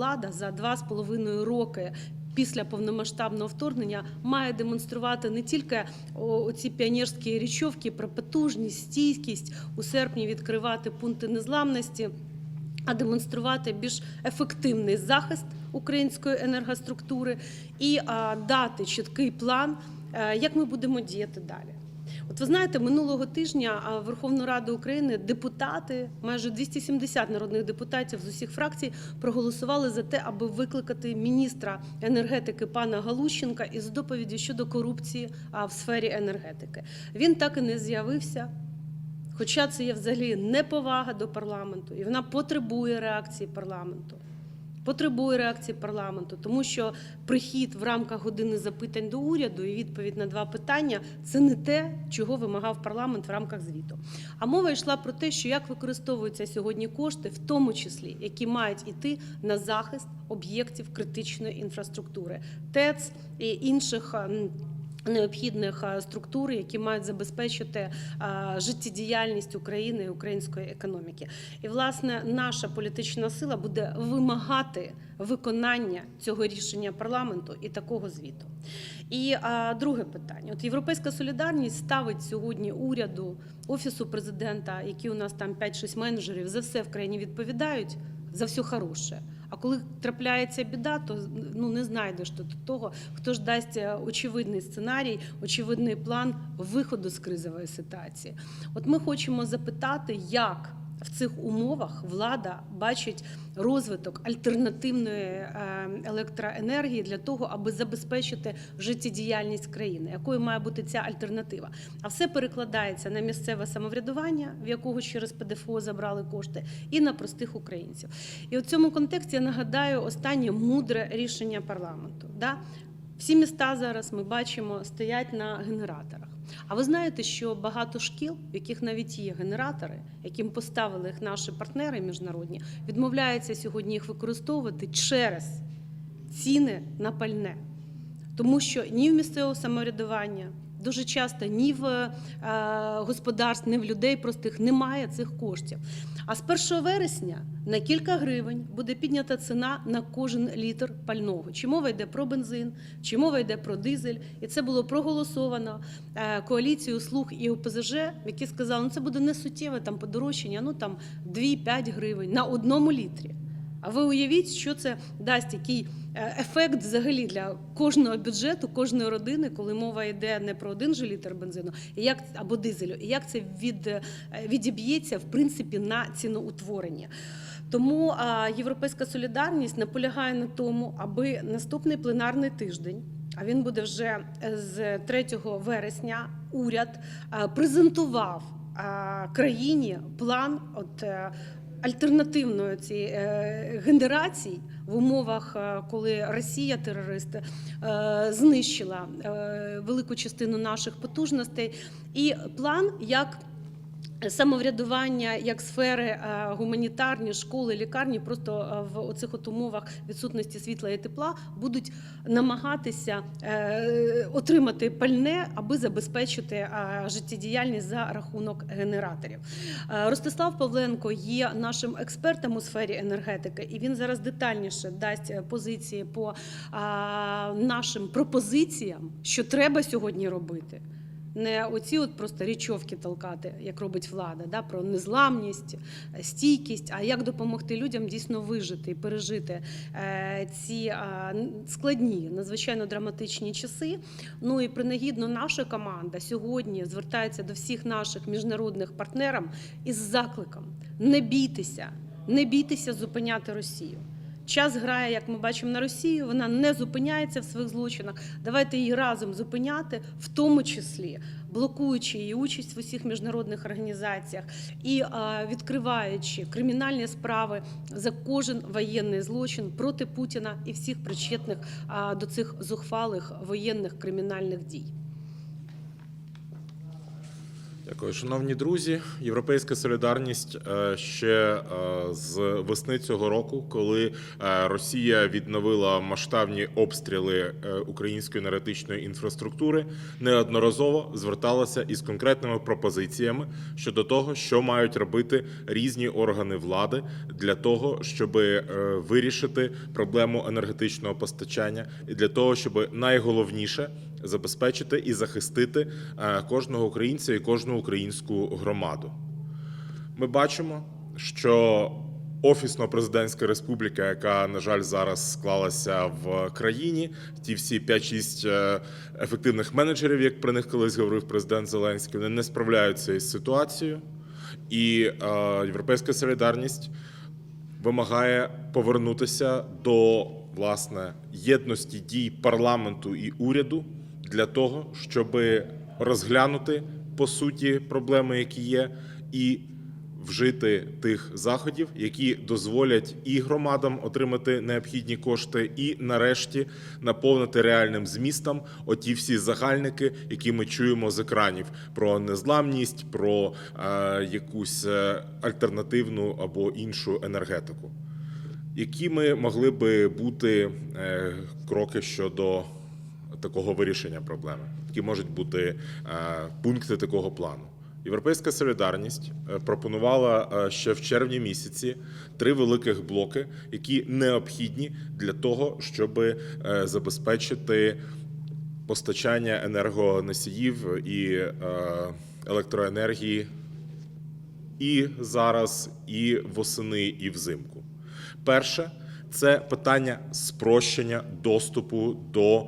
влада за два з половиною роки. Після повномасштабного вторгнення має демонструвати не тільки оці піонерські річовки про потужність, стійкість у серпні відкривати пункти незламності, а демонструвати більш ефективний захист української енергоструктури і дати чіткий план, е, як ми будемо діяти далі. От ви знаєте, минулого тижня Верховну Раду України депутати, майже 270 народних депутатів з усіх фракцій, проголосували за те, аби викликати міністра енергетики пана Галущенка із доповіді щодо корупції в сфері енергетики. Він так і не з'явився. Хоча це є взагалі неповага до парламенту, і вона потребує реакції парламенту. Потребує реакції парламенту, тому що прихід в рамках години запитань до уряду і відповідь на два питання це не те, чого вимагав парламент в рамках звіту. А мова йшла про те, що як використовуються сьогодні кошти, в тому числі які мають іти на захист об'єктів критичної інфраструктури, ТЕЦ і інших. Необхідних е, структур, які мають забезпечити е, життєдіяльність України і української економіки, і власне наша політична сила буде вимагати виконання цього рішення парламенту і такого звіту. І а, друге питання: от європейська солідарність ставить сьогодні уряду офісу президента, які у нас там 5-6 менеджерів, за все в країні відповідають за все хороше. А коли трапляється біда, то ну не знайдеш тут того, хто ж дасть е, очевидний сценарій, очевидний план виходу з кризової ситуації. От ми хочемо запитати, як в цих умовах влада бачить розвиток альтернативної е, електроенергії для того, аби забезпечити життєдіяльність країни, якою має бути ця альтернатива. А все перекладається на місцеве самоврядування, в якого через ПДФО забрали кошти, і на простих українців. І в цьому контексті я нагадаю останнє мудре рішення парламенту. Да? Всі міста зараз ми бачимо стоять на генераторах. А ви знаєте, що багато шкіл, в яких навіть є генератори, яким поставили їх наші партнери міжнародні, відмовляються сьогодні їх використовувати через ціни на пальне. Тому що ні в місцевого самоврядування, дуже часто ні в е, господарств, ні в людей простих немає цих коштів. А з 1 вересня на кілька гривень буде піднята ціна на кожен літр пального. Чи мова йде про бензин, чи мова йде про дизель. І це було проголосовано е, коаліцією слуг і ОПЗЖ, які сказали, ну це буде не суттєве там подорожчання, ну там 2-5 гривень на одному літрі. А ви уявіть, що це дасть який е, ефект взагалі для кожного бюджету, кожної родини, коли мова йде не про один же літр бензину, як або дизелю, і як це від, е, відіб'ється в принципі на ціноутворення. Тому Європейська солідарність наполягає на тому, аби наступний пленарний тиждень. А він буде вже е, з 3 вересня. Уряд презентував країні план от альтернативної цієї е, генерації в умовах, е, коли Росія, терорист, е, знищила велику частину наших потужностей, і план як. Самоврядування як сфери е, гуманітарні, школи, лікарні, просто е, в оцих от умовах відсутності світла і тепла будуть намагатися е, отримати пальне, аби забезпечити життєдіяльність за рахунок генераторів. Ростислав Павленко є нашим експертом у сфері енергетики, і він зараз детальніше дасть позиції по нашим пропозиціям, що треба сьогодні робити. Не оці от просто річовки толкати, як робить влада, да, про незламність, стійкість, а як допомогти людям дійсно вижити і пережити е, ці складні, надзвичайно драматичні часи. Ну і принагідно наша команда сьогодні звертається до всіх наших міжнародних партнерів із закликом: не бійтеся, не бійтеся зупиняти Росію. Час грає, як ми бачимо, на Росію. Вона не зупиняється в своїх злочинах. Давайте її разом зупиняти, в тому числі блокуючи її участь в усіх міжнародних організаціях і відкриваючи кримінальні справи за кожен воєнний злочин проти Путіна і всіх причетних до цих зухвалих воєнних кримінальних дій. Дякую, шановні друзі. Європейська солідарність е, ще е, з весни цього року, коли е, Росія відновила масштабні обстріли української енергетичної інфраструктури, неодноразово зверталася із конкретними пропозиціями щодо того, що мають робити різні органи влади для того, щоб вирішити проблему енергетичного постачання, і для того, щоб найголовніше забезпечити і захистити е, кожного українця і кожну українську громаду. Ми бачимо, що офісно-президентська республіка, яка, на жаль, зараз склалася в країні, ті всі 5-6 е, ефективних менеджерів, як про них колись говорив президент Зеленський, вони не справляються із ситуацією. І е, Європейська солідарність вимагає повернутися до власне єдності дій парламенту і уряду для того, щоб розглянути по суті проблеми, які є, і вжити тих заходів, які дозволять і громадам отримати необхідні кошти, і нарешті наповнити реальним змістом оті всі загальники, які ми чуємо з екранів про незламність, про е, якусь е, альтернативну або іншу енергетику. Які ми могли би бути е, кроки щодо такого вирішення проблеми? Які можуть бути е, пункти такого плану? Європейська солідарність е, пропонувала е, ще в червні місяці три великих блоки, які необхідні для того, щоб забезпечити постачання енергоносіїв і електроенергії і зараз, і восени, і взимку. Перше це питання спрощення доступу до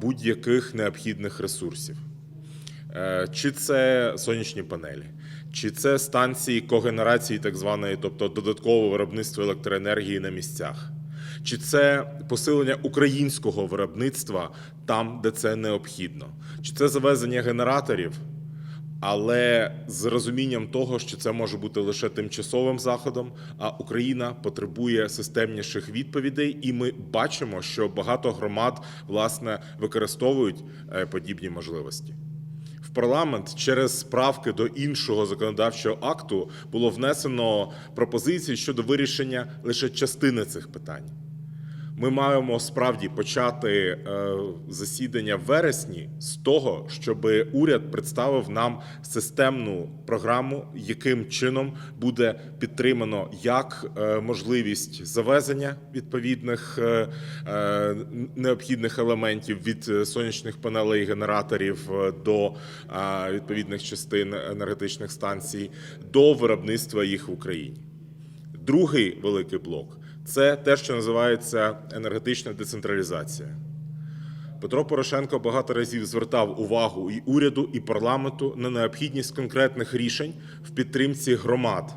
будь-яких необхідних ресурсів. Е, Чи це сонячні панелі, чи це станції когенерації, так званої, тобто додаткове виробництво електроенергії на місцях, чи це посилення українського виробництва там, де це необхідно, чи це завезення генераторів, але з розумінням того, що це може бути лише тимчасовим заходом, а Україна потребує системніших відповідей, і ми бачимо, що багато громад власне використовують е, подібні можливості. В парламент через справки до іншого законодавчого акту було внесено пропозиції щодо вирішення лише частини цих питань. Ми маємо справді почати е, засідання в вересні з того, щоб уряд представив нам системну програму, яким чином буде підтримано як е, можливість завезення відповідних е, необхідних елементів від сонячних панелей і генераторів до відповідних частин енергетичних станцій, до виробництва їх в Україні. Другий великий блок це те, що називається енергетична децентралізація. Петро Порошенко багато разів звертав увагу і уряду, і парламенту на необхідність конкретних рішень в підтримці громад,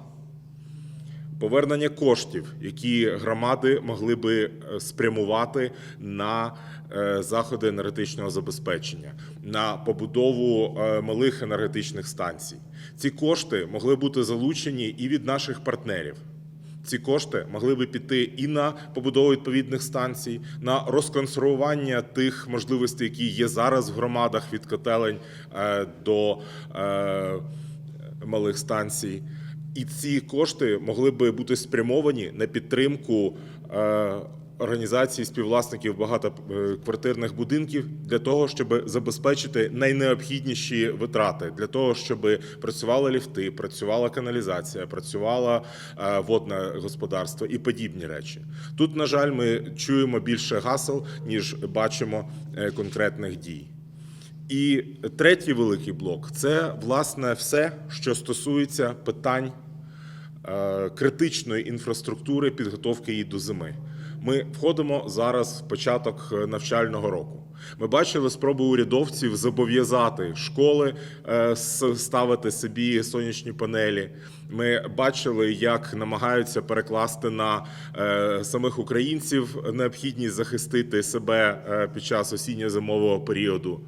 повернення коштів, які громади могли би е, спрямувати на е, заходи енергетичного забезпечення, на побудову е, малих енергетичних станцій. Ці кошти могли бути залучені і від наших партнерів. Ці кошти могли би піти і на побудову відповідних станцій, на розконсервування тих можливостей, які є зараз в громадах від котелень е, до е, малих станцій. І ці кошти могли би бути спрямовані на підтримку організацій співвласників багатоквартирних будинків для того, щоб забезпечити найнеобхідніші витрати, для того, щоб працювали ліфти, працювала каналізація, працювало е, водне господарство і подібні речі. Тут, на жаль, ми чуємо більше гасел, ніж бачимо е, конкретних дій. І третій великий блок це власне все, що стосується питань е, критичної інфраструктури, підготовки її до зими. Ми входимо зараз в початок е, навчального року. Ми бачили спробу урядовців зобов'язати школи е, ставити собі сонячні панелі. Ми бачили, як намагаються перекласти на е, самих українців необхідність захистити себе під час осінньо-зимового періоду.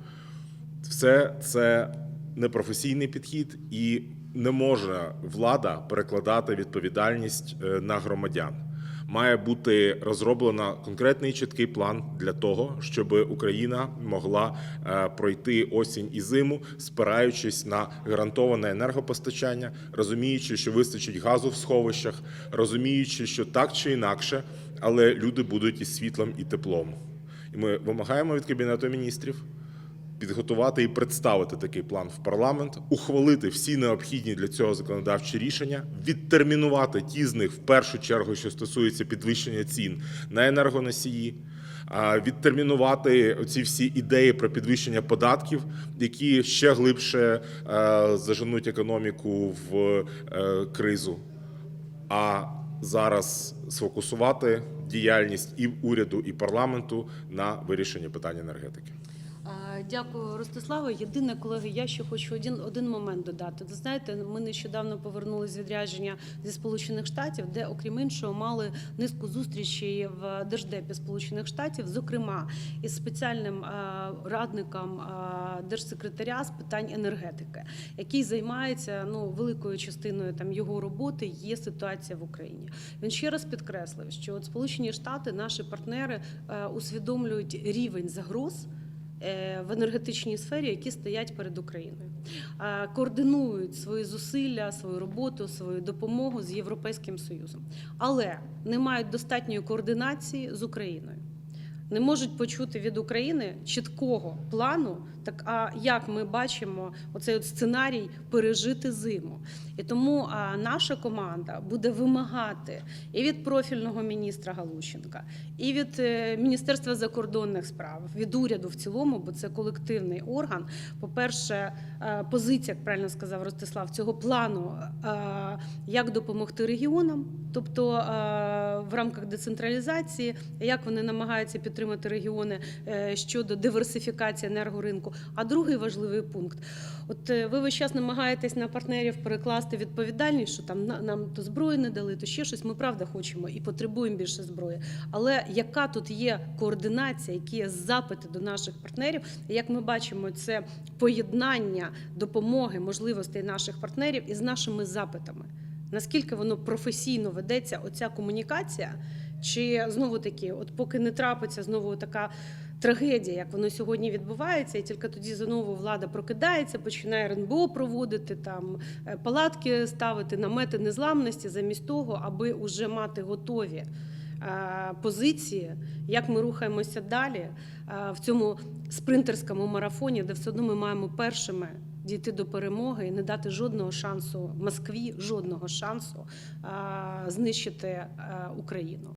Все це непрофесійний підхід, і не може влада перекладати відповідальність на громадян. Має бути розроблено конкретний чіткий план для того, щоб Україна могла е, пройти осінь і зиму, спираючись на гарантоване енергопостачання, розуміючи, що вистачить газу в сховищах, розуміючи, що так чи інакше, але люди будуть із світлом і теплом. І ми вимагаємо від кабінету міністрів підготувати і представити такий план в парламент, ухвалити всі необхідні для цього законодавчі рішення, відтермінувати ті з них в першу чергу, що стосується підвищення цін на енергоносії. Відтермінувати оці всі ідеї про підвищення податків, які ще глибше е, заженуть економіку в е, кризу. А зараз сфокусувати діяльність і уряду, і парламенту на вирішенні питань енергетики. Дякую, Ростиславе. Єдине, колеги, я ще хочу один, один момент додати. Ви знаєте, ми нещодавно повернулися з відрядження зі Сполучених Штатів, де, окрім іншого, мали низку зустрічей в Держдепі Сполучених Штатів, зокрема із спеціальним а, радником а, держсекретаря з питань енергетики, який займається ну великою частиною там його роботи. Є ситуація в Україні. Він ще раз підкреслив, що от Сполучені Штати, наші партнери, е, усвідомлюють рівень загроз е, в енергетичній сфері, які стоять перед Україною, Е, координують свої зусилля, свою роботу, свою допомогу з Європейським Союзом, але не мають достатньої координації з Україною. Не можуть почути від України чіткого плану, так а як ми бачимо оцей от сценарій пережити зиму. І тому наша команда буде вимагати і від профільного міністра Галущенка, і від е, Міністерства закордонних справ, від уряду в цілому, бо це колективний орган. По-перше, е, позиція, як правильно сказав Ростислав, цього плану, е, як допомогти регіонам, тобто в рамках децентралізації, як вони намагаються підтримати регіони щодо диверсифікації енергоринку. А другий важливий пункт: от е, ви весь час намагаєтесь на партнерів перекласти відповідальність, що там нам то зброї не дали, то ще щось. Ми правда хочемо і потребуємо більше зброї. Але яка тут є координація, які є запити до наших партнерів? Як ми бачимо, це поєднання допомоги, можливостей наших партнерів із нашими запитами. Наскільки воно професійно ведеться, оця комунікація? Чи знову таки, от поки не трапиться знову така трагедія, як воно сьогодні відбувається, і тільки тоді знову влада прокидається, починає РНБО проводити там е, палатки ставити, намети незламності, замість того, аби уже мати готові е, позиції, як ми рухаємося далі е, в цьому спринтерському марафоні, де все одно ми маємо першими дійти до перемоги і не дати жодного шансу Москві, жодного шансу знищити Україну.